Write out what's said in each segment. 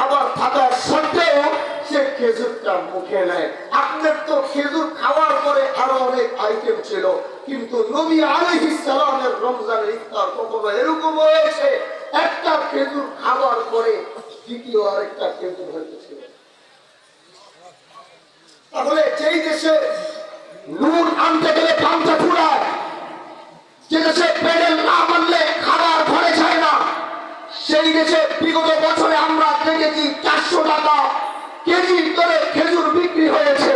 খাবার থাকার সত্ত্বেও সে খেজুরটা মুখে নেয়। আপনার তো খেজুর খাওয়ার পরে আরও অনেক আইটেম ছিল। কিন্তু নবী আলাইহিস সালামের রমজানের ইফতার কখনো এরকম হয়েছে? একটা খেজুর খাবার পরে দ্বিতীয় আরেকটা খেজুর হয়েছিল তাহলে যেই দেশে কেজি দরে খেজুর বিক্রি হয়েছে।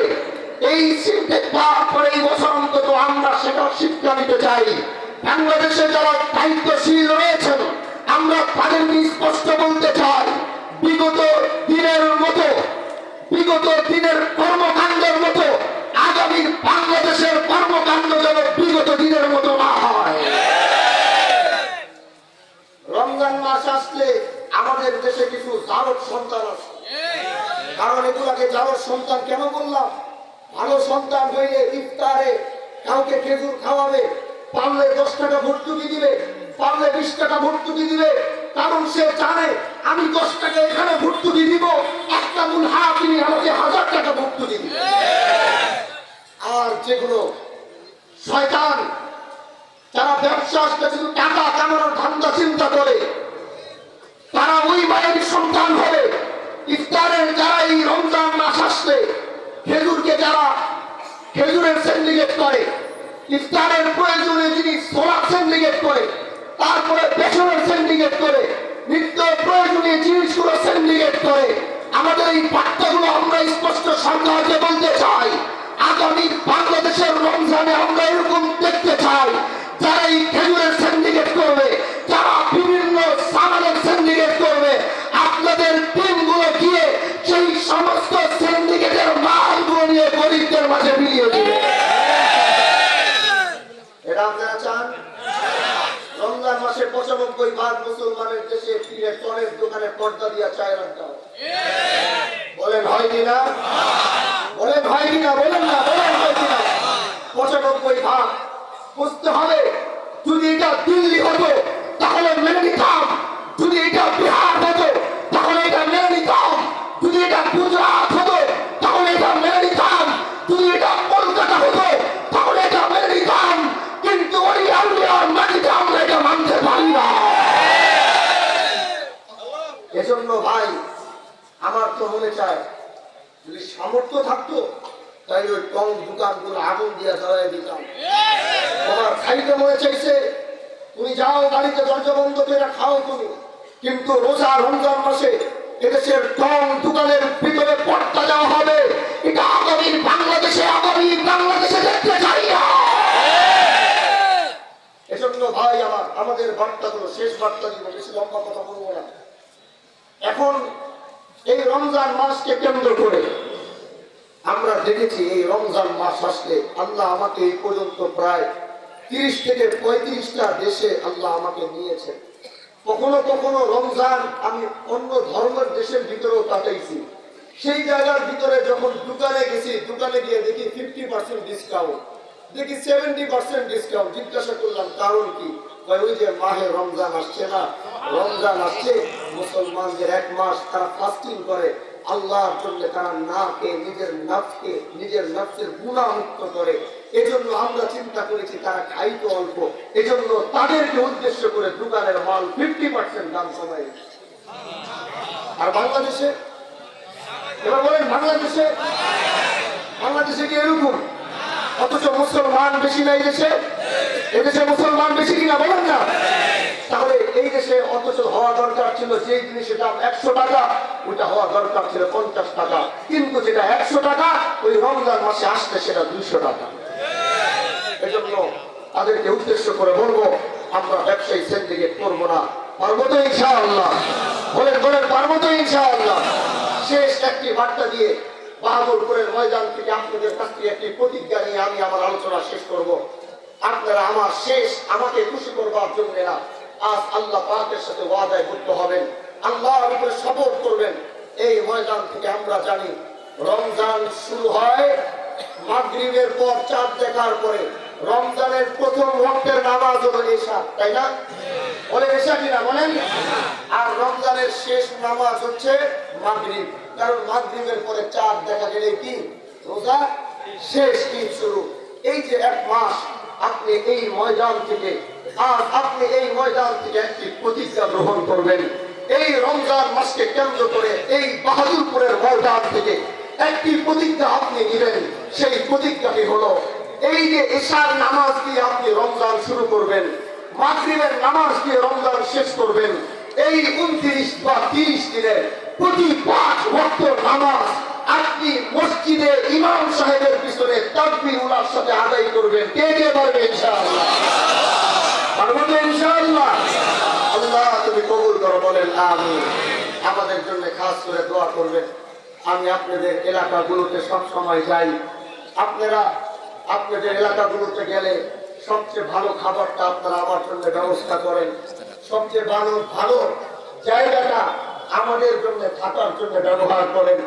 এই সিনটেক পাওয়ার পরে এই বছর অন্তত আমরা সেটা শিক্ষা দিতে চাই। বাংলাদেশে যারা দায়িত্বশীল রয়েছেন, আমরা তাদেরকে স্পষ্ট বলতে চাই, বিগত দিনের মতো, বিগত দিনের কর্মকাণ্ডের মতো, আগামী বাংলাদেশের কর্মকাণ্ড যেন বিগত দিনের মতো না হয়। রমজান মাস আসলে আমাদের দেশে কিছু জারদ সন্তান আছে। কারণ এগুলাকে জারদ সন্তান কেন বললাম? ভালো সন্তান হইলে ইফতারে কাউকে খেজুর খাওয়াবে, পারলে দশ টাকা ভর্তুকি দিবে, পারলে বিশ টাকা ভর্তুকি দিবে, কারণ সে জানে আমি দশ টাকা এখানে ভর্তুকি দিব, একটা মূল হা তিনি আমাকে হাজার টাকা ভর্তুকি দিবে। আর যেগুলো শয়তান, যারা ব্যবসা শুধু টাকা কামানোর ধান্দা চিন্তা করে, তারা ওই বাড়ির খেজুরের সিন্ডিকেট করে, ইফতারের প্রয়োজনে যিনি সোলার সিন্ডিকেট করে, তারপরে পেছনের সিন্ডিকেট করে, নিত্য প্রয়োজনীয় জিনিসগুলো সিন্ডিকেট করে। আমাদের এই বার্তাগুলো আমরা স্পষ্ট সরকারকে বলতে চাই। আগামী বাংলাদেশের রমজানে আমরা এরকম দেখতে চাই, যারা এই খেজুরের ভাগ মুসলমানের দেশে ফিরে চরের দোকানে পর্দা দিয়া চায় রাখতে বলেন হয় কিনা বলেন হয় কিনা বলেন না, বলেন হয় কিনা পঁচানব্বই ভাগ বুঝতে হবে। যদি এটা দিল্লি হতো সামর্থ্য থাকতো তাই ওই টং দোকানগুলো আগুন দিয়ে জ্বালাই দিতাম। তোমার খাইতে মনে চাইছে, তুমি যাও, বাড়িতে দরজা বন্ধ করে খাও তুমি। কিন্তু রোজা রমজান মাসে এদেশের টং দোকানের ভিতরে পর্দা দেওয়া হবে। এটা আগামী বাংলাদেশে আগামী বাংলাদেশে দেখতে চাই। না এজন্য ভাই, আমার, আমাদের বার্তাগুলো, শেষ বার্তা দিব বেশি লম্বা কথা বলব না। এখন এই রমজান মাসকে কেন্দ্র করে আমরা দেখেছি এই রমজান মাস আসলে আল্লাহ আমাকে এই পর্যন্ত প্রায় তিরিশ থেকে পঁয়ত্রিশটা দেশে আল্লাহ আমাকে নিয়েছেন। কখনো কখনো রমজান আমি অন্য ধর্মের দেশের ভিতরেও কাটাইছি সেই জায়গার ভিতরে যখন দোকানে গেছি, দোকানে গিয়ে দেখি ফিফটি পার্সেন্ট ডিসকাউন্ট দেখি সেভেন্টি পার্সেন্ট ডিসকাউন্ট জিজ্ঞাসা করলাম, কারণ কি? ওই যে মাহে রমজান আসছে না? রমজান আসছে, মুসলমানদের এক মাস তারা ফাস্টিং করে। আল্লাহর জন্য তারা না খেয়ে নিজের নফকে, নিজের নফসের গুণা মুক্ত করে। এজন্য আমরা চিন্তা করেছি, তারা খাইতো অল্প। এজন্য তাদেরকে উদ্দেশ্য করে দোকানের মাল ফিফটি পার্সেন্ট দাম কমাই আর বাংলাদেশে? এবার বলেন, বাংলাদেশে? বাংলাদেশে কি এরকম? অথচ মুসলমান বেশি নাই দেশে? এদেশে মুসলমান বেশি কিনা বলেন না। তাহলে এই দেশে অথচ হওয়া দরকার ছিল যে জিনিসের দাম একশো টাকা। ওইটা হওয়া দরকার ছিল পঞ্চাশ টাকা। কিন্তু যেটা একশো টাকা, ওই রমজান মাসে আসতে সেটা দুইশো টাকা। এজন্য তাদেরকে উদ্দেশ্য করে বলব, আমরা ব্যবসায়ী সিন্ডিকেট করব না। পারব তো ইনশাআল্লাহ। বলেন বলেন, পারব তো ইনশাআল্লাহ। শেষ একটি বার্তা দিয়ে বাহাদুরপুরের ময়দান থেকে আপনাদের কাছ থেকে একটি প্রতিজ্ঞা নিয়ে আমি আমার আলোচনা শেষ করব। আপনারা আমার শেষ, আমাকে খুশি করবার জন্য না, আজ আল্লাহ পাকের সাথে ওয়াদায় করতে হবেন। আল্লাহর উপরে শপথ করবেন। এই ময়দান থেকে আমরা জানি, রমজান শুরু হয় মাগরিবের পর চাঁদ দেখার পরে। রমজানের প্রথম ওয়াক্তের নামাজ হলো এশা, তাই না? বলে এশা কিনা বলেন। আর রমজানের শেষ নামাজ হচ্ছে মাগরিব, কারণ মাগরিবের পরে চাঁদ দেখা গেলে কি? রোজা শেষ, ঈদ শুরু। এই যে এক মাস আপনি এই ময়দান থেকে, আজ আপনি এই ময়দান থেকে একটি প্রতিজ্ঞা গ্রহণ করবেন। এই রমজান মাসকে কেন্দ্র করে, এই বাহাদুরপুরের ময়দান থেকে একটি প্রতিজ্ঞা আপনি নেবেন। সেই প্রতিজ্ঞাটি হলো, এই যে এশার নামাজ দিয়ে আপনি রমজান শুরু করবেন, মাগরিবের নামাজ দিয়ে রমজান শেষ করবেন, এই উনত্রিশ বা তিরিশ দিনের প্রতি পাঁচ ভক্ত নামাজ আপনি মসজিদে ইমাম সাহেবের পিছনে তাকবির উলার সাথে আদায় করবেন। কে কে পারবে ইনশাআল্লাহ? পারব তো ইনশাআল্লাহ আল্লাহ তুমি কবুল করো বলেন আমি আমাদের জন্য খাস করে দোয়া করবেন। আমি আপনাদের এলাকাগুলোতে সব সময় যাই। আপনারা আপনাদের এলাকাগুলোতে গেলে সবচেয়ে ভালো খাবারটা আপনারা আমার জন্য ব্যবস্থা করেন। সবচেয়ে ভালো ভালো জায়গাটা আমাদের জন্য থাকার জন্য ব্যবহার করেন।